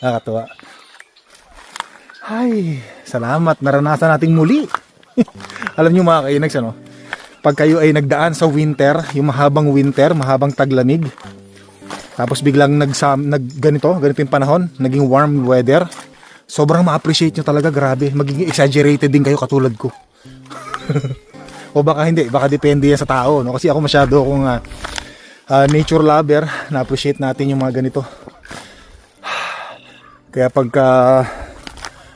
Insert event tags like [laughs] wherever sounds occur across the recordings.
Nakakatuwa. Ay, salamat. Naranasan nating muli. [laughs] Alam niyo mga kainags, ano? Pag kayo ay nagdaan sa winter, yung mahabang winter, mahabang taglamig, tapos biglang nagsam, nag, ganito, ganito yung panahon, naging warm weather, sobrang ma-appreciate nyo talaga, grabe. Magiging exaggerated din kayo katulad ko. [laughs] o baka hindi, baka depende yan sa tao, no? Kasi ako masyado akong ah, ah, nature lover, na-appreciate natin yung mga ganito. Kaya pagka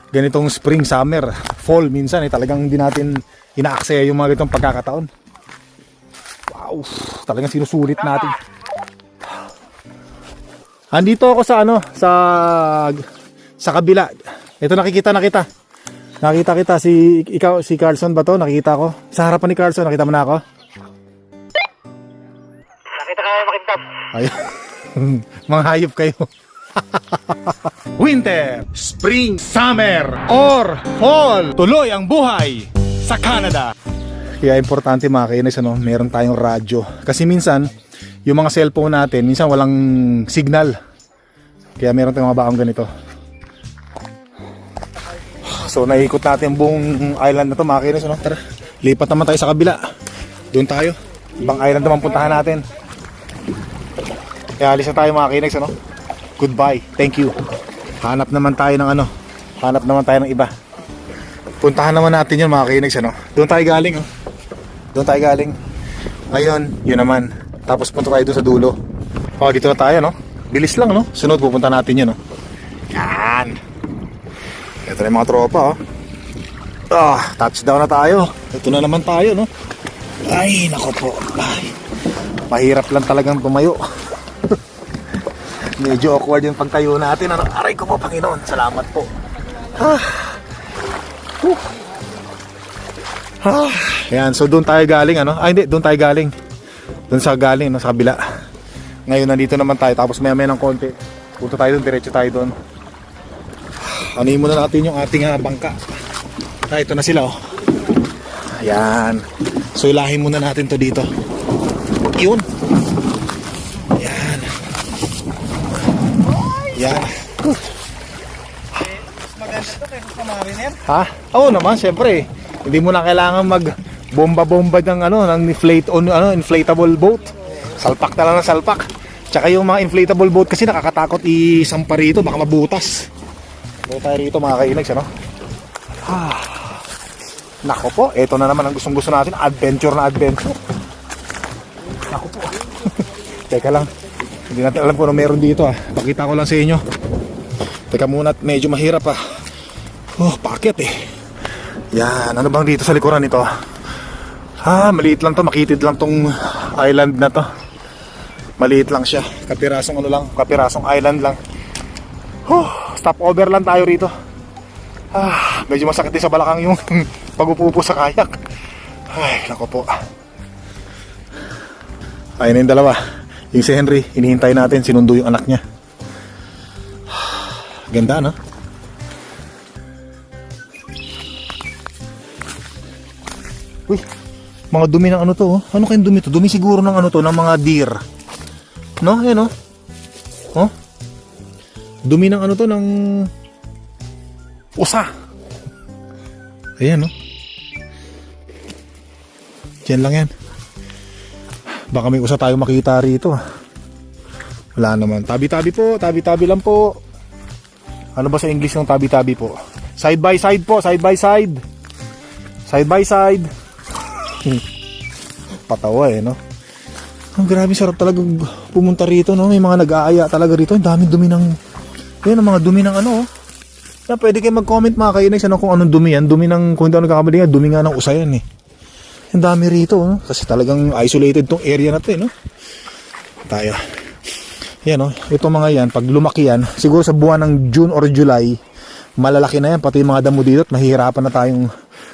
ganitong spring, summer, fall minsan eh talagang hindi natin inaaksaya yung mga ganitong pagkakataon. Wow, talagang sinusulit natin. Andito ako sa ano, sa sa kabila. Ito nakikita na kita. Nakita kita si ikaw si Carlson ba to? Nakikita ko. Sa harapan ni Carlson, nakita mo na ako? Nakita ka namin makintab. Ayun. [laughs] Mga hayop kayo. [laughs] Winter, Spring, Summer, or Fall. Tuloy ang buhay sa Canada. Kaya importante mga kainis, ano, meron tayong radyo. Kasi minsan, yung mga cellphone natin, minsan walang signal. Kaya meron tayong mga baong ganito. So, naikot natin buong island na to mga kainis, ano. Tara, lipat naman tayo sa kabila. Doon tayo. Ibang island naman puntahan natin. Kaya alis na tayo mga kinags, ano? Goodbye. Thank you. Hanap naman tayo ng ano? Hanap naman tayo ng iba. Puntahan naman natin yun mga kinags, ano? Doon tayo galing, oh. Doon tayo galing. Ngayon, yun naman. Tapos punta tayo doon sa dulo. Oh, dito na tayo, no? Bilis lang, no? Sunod, pupunta natin yun, no? Yan. Ito na yung mga tropa, oh. Ah, touchdown na tayo. Ito na naman tayo, no? Ay, nako po. Ay, mahirap lang talagang tumayo. Medyo awkward yung pagtayo natin. Ano? Aray ko po, Panginoon. Salamat po. Ah. Whew. Ah. Yan, so doon tayo galing, ano? Ay, hindi, doon tayo galing. Doon sa galing, no, sa kabila. Ngayon, nandito naman tayo. Tapos maya maya ng konti. Punta tayo doon, diretso tayo doon. Anuhin muna natin yung ating ah, bangka. Ah, ito na sila, oh. Ayan. So, ilahin muna natin to dito. Yun. Yan. Maganda to kaysa sa mariner. Ha? Oo naman, syempre. Hindi mo na kailangan mag bomba-bomba ng ano, ng inflate on ano, inflatable boat. Salpak na lang ng salpak. Tsaka yung mga inflatable boat kasi nakakatakot isampa rito, baka mabutas. Dito tayo rito mga kainags, ano? Ah. Nako po, eto na naman ang gustong gusto natin, adventure na adventure. Nako po. [laughs] Teka lang. Hindi natin alam kung ano meron dito ah. Pakita ko lang sa inyo. Teka muna, medyo mahirap ah. Oh, packet eh. Yan, ano bang dito sa likuran nito? Ah, maliit lang to, makitid lang tong island na to. Maliit lang siya. Kapirasong ano lang, kapirasong island lang. Oh, stop over lang tayo rito. Ah, medyo masakit din sa balakang yung [laughs] pag-upo sa kayak. Ay, nako po. Ayun na yung dalawa. Yung si Henry, hinihintay natin, sinundo yung anak niya. Ganda, no? Uy, mga dumi ng ano to, oh. Ano kayong dumi to? Dumi siguro ng ano to, ng mga deer. No? Ayan, oh. Oh? Dumi ng ano to, ng usa. Ayan, no? Diyan lang yan. Baka may usa tayo makita rito. ah. Wala naman. Tabi-tabi po, tabi-tabi lang po. Ano ba sa English ng tabi-tabi po? Side by side po, side by side. Side by side. [laughs] Patawa eh, no? Ang grabe, sarap talaga pumunta rito, no? May mga nag-aaya talaga rito. Ang daming dumi ng... Yan, ang mga dumi ng ano, oh. Kaya pwede kayo mag-comment mga kainis ano, kung anong dumi yan. Dumi ng, kung hindi ako nagkakamali nga, dumi nga ng usayan eh. Ang dami rito, no? Kasi talagang isolated tong area na to, eh, no? Tayo. Yan, no? Ito mga yan, pag lumaki yan, siguro sa buwan ng June or July, malalaki na yan. Pati yung mga damo dito at mahihirapan na tayong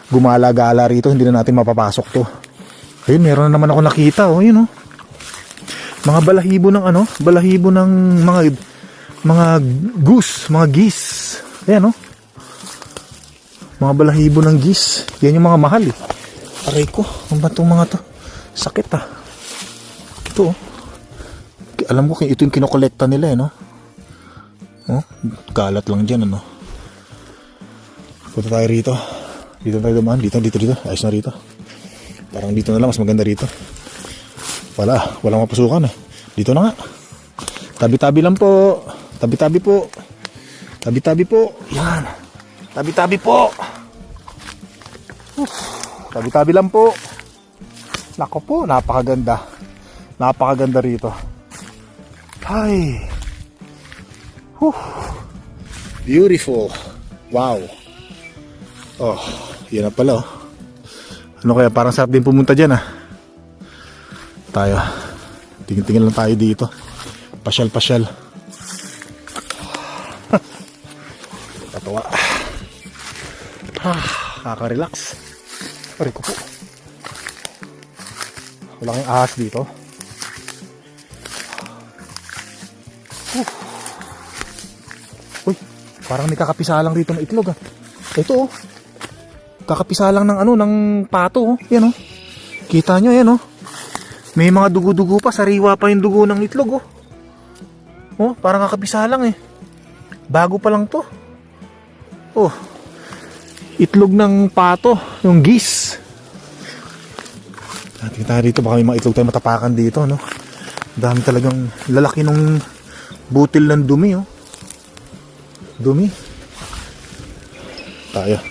gumala-gala rito. Hindi na natin mapapasok to. Ayun, meron na naman ako nakita, oh. Yun, oh. Mga balahibo ng ano? Balahibo ng mga mga goose, mga geese. Ayan, oh. Mga balahibo ng geese. Yan yung mga mahal, eh. Aray ko, ano ba itong mga to? Sakit, ah. Ito, oh. Alam ko, ito yung kinokolekta nila, eh, no? Oh, kalat lang dyan, ano. Punta tayo rito. Dito tayo dumaan. Dito, dito, dito. Ayos na rito. Parang dito na lang. Mas maganda rito. Wala. Walang mapasukan eh. Dito na nga. Tabi-tabi lang po. Tabi-tabi po. Tabi-tabi po. Yan. Tabi-tabi po. Uf. Tabi-tabi lang po. Nako po. Napakaganda. Napakaganda rito. Hi. Whew. Beautiful. Wow. Oh, yan na pala oh. Ano kaya parang sarap din pumunta dyan ah. Tayo. Tingin-tingin lang tayo dito. Pasyal-pasyal. [laughs] Tatawa. Ah, kaka-relax. Pari ko po. Wala kang ahas dito. Uy, parang may kakapisalang rito ng itlog ah. Ito oh. Kakapisalang ng ano, ng pato oh. Yan oh. Kita nyo yan oh. May mga dugo-dugo pa, sariwa pa yung dugo ng itlog oh. Oh, parang kakapisalang eh. Bago pa lang to. Oh. Itlog ng pato, yung geese. Tingnan tayo dito, baka may mga itlog tayo matapakan dito, no? Dami talagang lalaki nung butil ng dumi, oh. Dumi. Tayo. [sighs]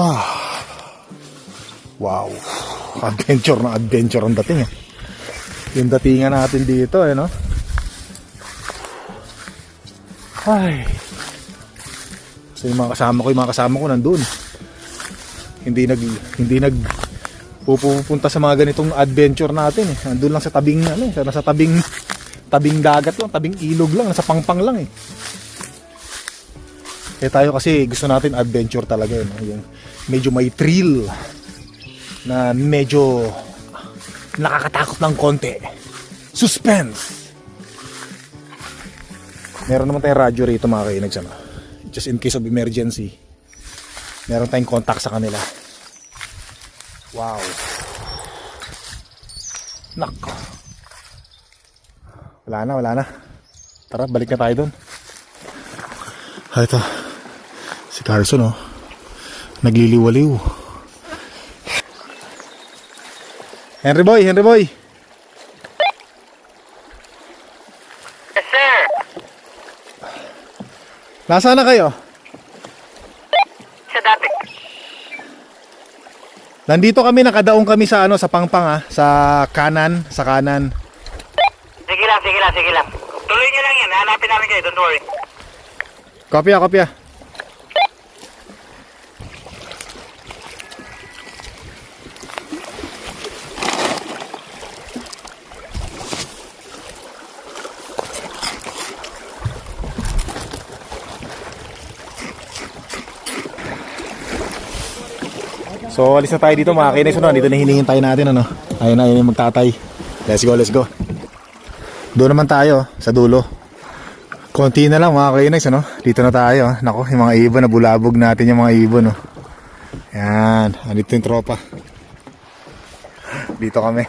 Ah. Wow. Adventure na adventure ang dating, eh. Yung datingan natin dito, eh, no? Ay. So yung mga kasama ko, yung mga kasama ko nandun. Hindi nag hindi nag pupunta sa mga ganitong adventure natin eh. Nandun lang sa tabing ano, eh, nasa tabing tabing dagat lang, tabing ilog lang, nasa pangpang lang eh. Eh tayo kasi gusto natin adventure talaga eh, yung medyo may thrill na medyo nakakatakot ng konti. Suspense. Meron naman tayong radyo rito mga kainags ano. Just in case of emergency. Meron tayong contact sa kanila. Wow. Nako. Wala na, wala na. Tara, balik na tayo doon. Ah, ito. Si Carson, oh. Nagliliwaliw. Henry Boy, Henry Boy. Nasaan na kayo? Sa dati. Nandito kami, nakadaong kami sa ano, sa Pangpang ah, sa kanan, sa kanan. Sige lang, sige lang, sige lang. Tuloy niyo lang yan. Hanapin namin kayo. Don't worry. Kopya, kopya. So, alis na tayo dito mga kinis. Ano? Dito na hinihintay natin. Ano? Ayun na, ayun yung magtatay. Let's go, let's go. Doon naman tayo, sa dulo. Konti na lang mga kainags, ano? Dito na tayo. Nako, yung mga ibon, nabulabog natin yung mga ibon, no? Yan, andito yung tropa. Dito kami.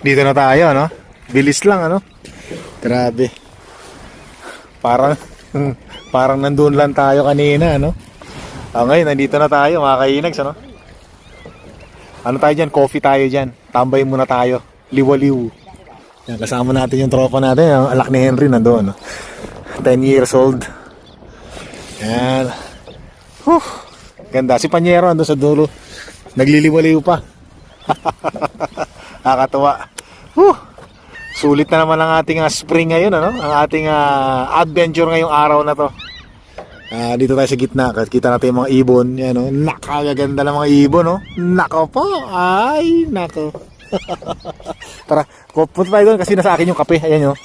Dito na tayo, no? Bilis lang, ano? Grabe. Parang, [laughs] parang nandun lang tayo kanina, ano? Ah, ngayon, nandito na tayo, mga kainags, ano? Ano tayo dyan? Coffee tayo dyan. Tambay muna tayo. Liwaliw. Yan, kasama natin yung tropa natin. Yung alak ni Henry nandoon. No? 10 years old. Yan. Huh. Ganda. Si Panyero ando sa dulo. Nagliliwaliw pa. [laughs] Nakakatuwa. Huh. Sulit na naman ang ating ah, spring ngayon. Ano? Ang ating ah, adventure ngayong araw na to. Ah, dito tayo sa gitna. Kita natin yung mga ibon. Yan, no? Nakagaganda ng mga ibon, no? Nako po. Ay, nako. [laughs] Tara, punta tayo doon kasi nasa akin yung kape. Ayan, no?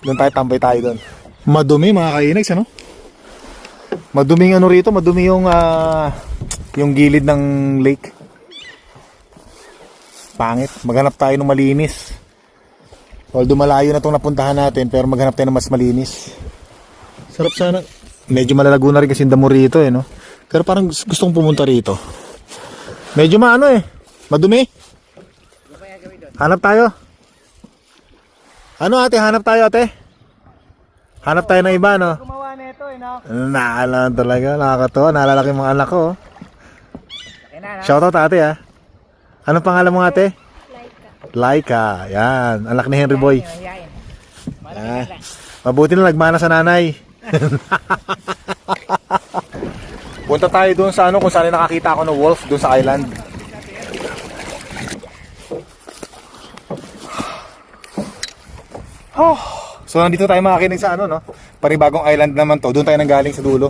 Doon tayo, tambay tayo doon. Madumi, mga kainags, ano? Maduming ano rito, madumi yung ah, yung gilid ng lake. Pangit. Maghanap tayo ng malinis. Although malayo na itong napuntahan natin, pero maghanap tayo ng mas malinis. Sarap sana. Medyo malalago na rin kasi yung damo rito eh, no? Pero parang gus- gusto kong pumunta rito. Medyo maano eh. Madumi. Hanap tayo. Ano ate, hanap tayo ate? Hanap tayo ng iba, no? Gumawa nito eh, no? Naalala talaga, nakakatawa. Naalala ko yung mga anak ko. oh. Shoutout ate ah. Anong pangalan mo ate? Laika. Yan. Anak ni Henry Boy. Yan. Mabuti na nagmana sa nanay. [laughs] Punta tayo doon sa ano kung saan nakakita ako ng wolf doon sa island. [sighs] Oh. So nandito tayo makakinig sa ano no? Panibagong island naman to. Doon tayo nanggaling sa dulo.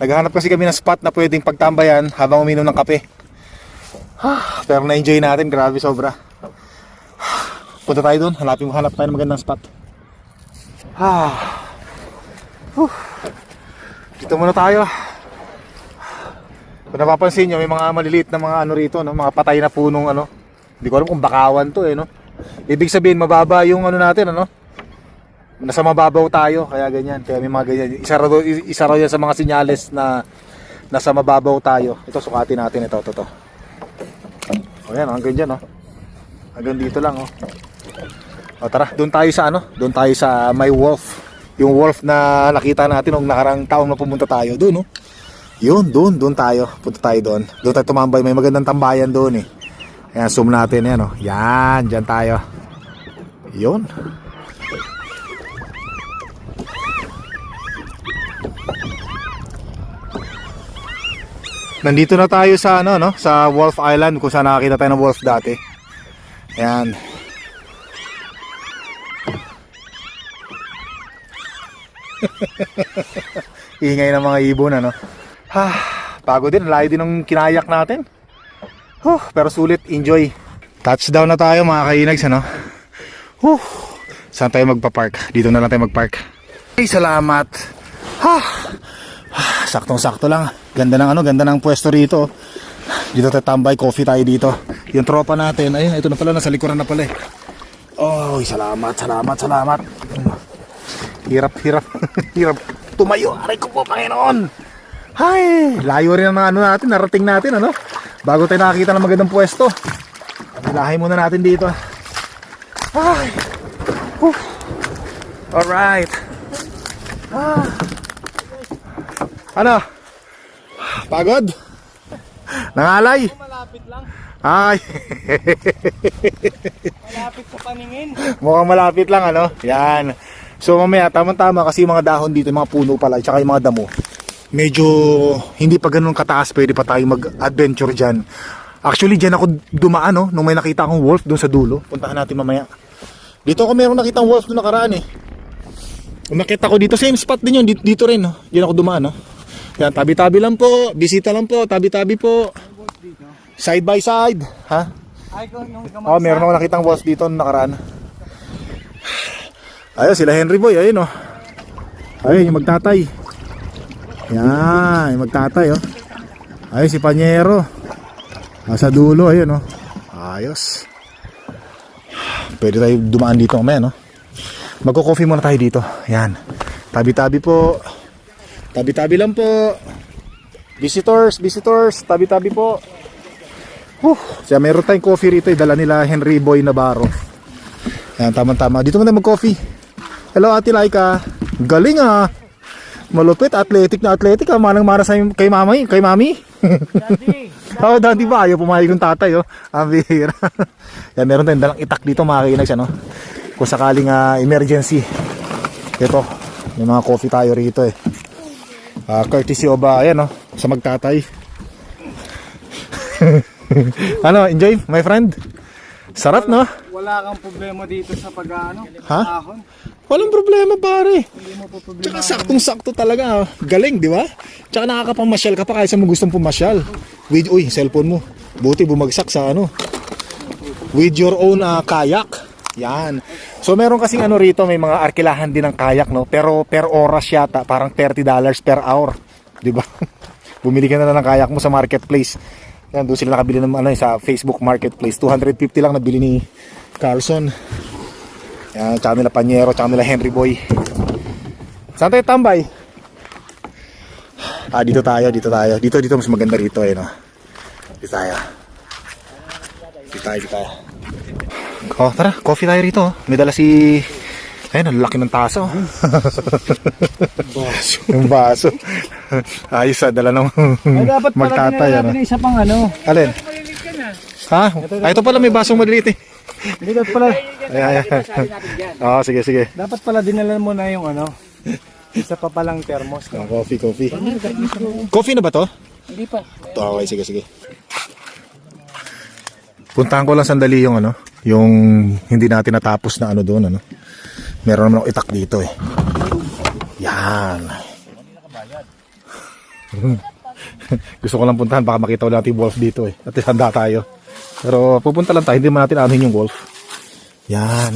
Naghahanap kasi kami ng spot na pwedeng pagtambayan habang uminom ng kape. [sighs] Pero na-enjoy natin, grabe sobra. [sighs] Punta tayo doon, hanapin mo hanap tayo ng magandang spot. [sighs] Ah. Huh. Dito muna tayo. Kung napapansin nyo, may mga maliliit na mga ano rito, no? mga patay na punong ano. Hindi ko alam kung bakawan to eh, no? Ibig sabihin, mababa yung ano natin, ano? Nasa mababaw tayo, kaya ganyan. Kaya may mga ganyan. Isa raw, isa raw yan sa mga sinyales na nasa mababaw tayo. Ito, sukatin natin ito, ito, ito. O yan, hanggang dyan, oh. Hanggang dito lang, oh. O tara, doon tayo sa ano? Doon tayo sa may wolf. Yung wolf na nakita natin nung nakarang taon na pumunta tayo doon, no? Yun, doon, doon tayo. Punta tayo doon. Doon tayo tumambay. May magandang tambayan doon eh. Ayan, zoom natin yan, oh. Yan, dyan tayo. Yun. Nandito na tayo sa ano no, sa Wolf Island kung saan nakakita tayo ng wolf dati. Ayan. [laughs] Ingay ng mga ibon ano. Ha, pagod din, layo din ng kinayak natin. Huh, pero sulit, enjoy. Touchdown na tayo mga kainags ano. Huh, saan tayo magpa-park? Dito na lang tayo mag-park. Ay, salamat. Ha, saktong-sakto lang. Ganda ng ano, ganda ng pwesto rito. Dito tayo tambay, coffee tayo dito. Yung tropa natin, ayun, ito na pala, nasa likuran na pala eh. Oh, salamat, salamat, salamat. Hirap, hirap, [laughs] hirap. Tumayo, aray ko po, Panginoon. Hay, layo rin ang ano natin, narating natin, ano? Bago tayo nakakita ng magandang pwesto. Nilahay muna natin dito. Ay. Whew. Alright. Ah. Ano? Pagod? Nangalay? Malapit lang. Ay, Malapit sa paningin. mukhang malapit lang ano. Yan. So mamaya tama-tama kasi yung mga dahon dito, yung mga puno pala, tsaka yung mga damo. Medyo hindi pa ganun kataas, pwede pa tayo mag-adventure dyan. Actually, dyan ako dumaan no, nung may nakita akong wolf doon sa dulo. Puntahan natin mamaya. Dito ako meron nakitang wolf doon nakaraan eh. Umakit ako dito, same spot din yun, dito, dito rin no. Diyan ako dumaan no. Yan, tabi-tabi lang po, bisita lang po, tabi-tabi po. Side by side, ha? Oh, meron ako nakitang wolf dito nung nakaraan. Ayun, sila Henry Boy, ayun oh. Ayun, yung magtatay. Yan, yung magtatay oh. Ayun, si Panyero. Nasa dulo, ayun oh. Ayos. Pwede tayo dumaan dito mamaya, no? Magko-coffee muna tayo dito. Yan. Tabi-tabi po. Tabi-tabi lang po. Visitors, visitors, tabi-tabi po. Huh, siya meron tayong coffee rito, eh, dala nila Henry Boy Navarro. Yan, tama-tama. Dito muna mag-coffee. Hello, Ate Laika. Galing ah. Malupit, athletic na athletic ah. Manang-mana sa kay mami, kay mami. Daddy. Oh, dati ba? Ayaw pumayag yung tatay, oh. Ang bihira. Yan, meron tayong dalang itak dito, mga kainags, ano? Kung sakaling ah, emergency. Ito, may mga coffee tayo rito, eh. Ah, courtesy of, ah, ayan, oh, sa magtatay. [laughs] ano, enjoy, my friend? Sarap, no? Wala kang problema dito sa pag-ano. Ha? Ahon. Walang problema, pare. Hindi mo po problema. Tsaka saktong-sakto talaga. oh. Galing, di ba? Tsaka nakakapamasyal ka pa kahit sa mo gustong pumasyal. With, uy, cellphone mo. Buti bumagsak sa ano. With your own ah, kayak. Yan. So meron kasing ano rito, may mga arkilahan din ng kayak, no? Pero per oras yata, parang $30 per hour. Di ba? [laughs] Bumili ka na lang ng kayak mo sa marketplace. Yan, doon sila nakabili ng ano, eh, sa Facebook Marketplace. 250 lang nabili ni Carlson. Yan, tsaka nila Panyero, tsaka nila Henry Boy. Saan tayo tambay? Ah, dito tayo, dito tayo. Dito, dito mas maganda rito eh, no? Di tayo. Di tayo, di tayo. Oh, tara, coffee tayo rito. oh. May dala si... Ayun, ang laki ng taso. baso. Yung baso. Ayos ah, dala ng Ay, dapat pala magtatay. Ano. isa pang ano. Alin? Ha? Ay, ito pala may basong maliliit eh. Hindi dapat pala, Ayan, ayan. Oo, sige, sige. dapat pala dinala mo na yung ano. Isa pa palang thermos. Oh, coffee, coffee. Coffee na ba to? Hindi pa. Ito, okay, sige, sige. Puntahan ko lang sandali yung ano, yung hindi natin natapos na ano doon, ano. Meron naman ako itak dito eh. Yan. [laughs] Gusto ko lang puntahan, baka makita ulit natin wolf dito eh. At handa tayo. Pero pupunta lang tayo, hindi man natin anuhin yung wolf. Yan.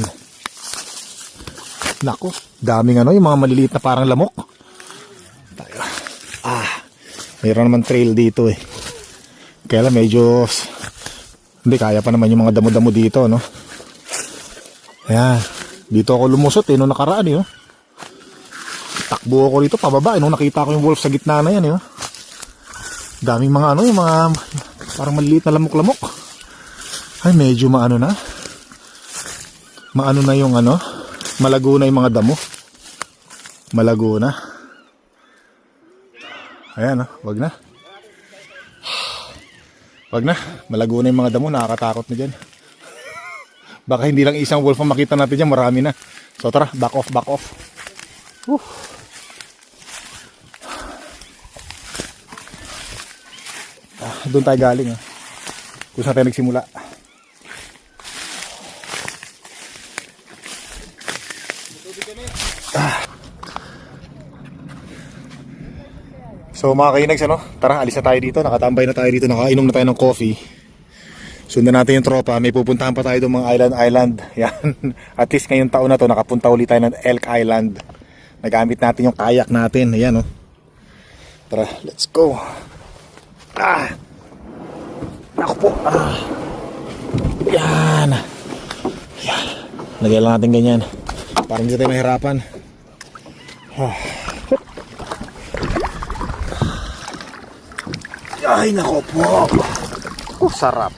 Nako, daming ano, yung mga maliliit na parang lamok. Tayo. Ah, mayroon naman trail dito eh. Kaya lang medyo hindi kaya pa naman yung mga damo-damo dito, no? Ayan. Dito ako lumusot eh, nung nakaraan eh, oh. Takbo ako dito, pababa eh, nung nakita ko yung wolf sa gitna na yan, eh, oh. Daming mga ano, yung mga parang maliliit na lamok-lamok. Ay, medyo maano na. Maano na yung ano, malago na yung mga damo. Malago na. Ayan, oh, wag na. Wag na, malago na yung mga damo, nakakatakot na dyan. Baka hindi lang isang wolf ang makita natin dyan, marami na. So tara, back off, back off. Whew. Ah, doon tayo galing ah. Kung saan tayo nagsimula. So mga kainags ano, tara alis na tayo dito, nakatambay na tayo dito, nakainom na tayo ng coffee. Sundan natin yung tropa, may pupuntahan pa tayo ng mga island island. [laughs] Yan. At least ngayong taon na to, nakapunta ulit tayo ng Elk Island. Nagamit natin yung kayak natin. Ayan oh. Tara, let's go. Ah. Naku po. Ah. Yan. Yan. Lagyan lang natin ganyan. Para hindi tayo mahirapan. Ah. Ay, nako po. Oh, sarap.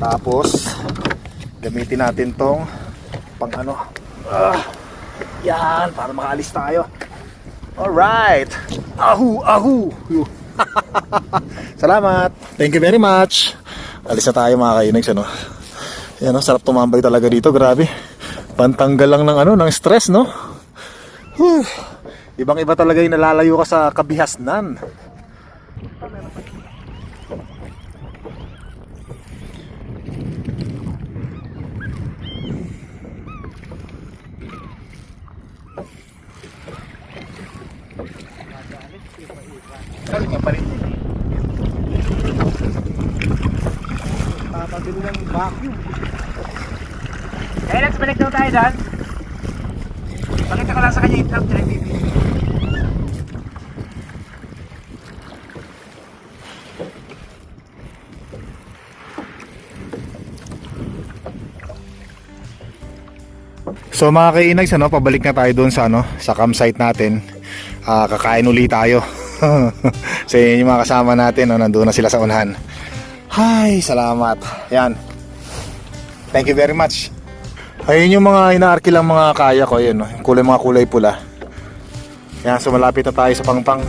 Tapos, gamitin natin tong pang ano. Ah, yan, para makaalis tayo. Alright. Ahu, ahu. [laughs] Salamat. Thank you very much. Alis na tayo mga kainags, ano. Yan, oh, sarap tumambay talaga dito, grabe. Pantanggal lang ng ano, ng stress, no? Whew. Ibang iba talaga yung nalalayo ka sa kabihasnan. Papabili ng vacuum. Eh, let's balik daw tayo dyan. Pakita ko lang sa kanya yung truck na bibili. So mga kainags, ano, pabalik na tayo doon sa ano, sa campsite natin. Ah, kakain uli tayo. [laughs] so yun yung mga kasama natin, no, nandoon na sila sa unahan. Hi, salamat. Yan. Thank you very much. Ayun yung mga inaarkilang mga kaya ko, yun, no, yung kulay mga kulay pula. Yan, so malapit na tayo sa pangpang.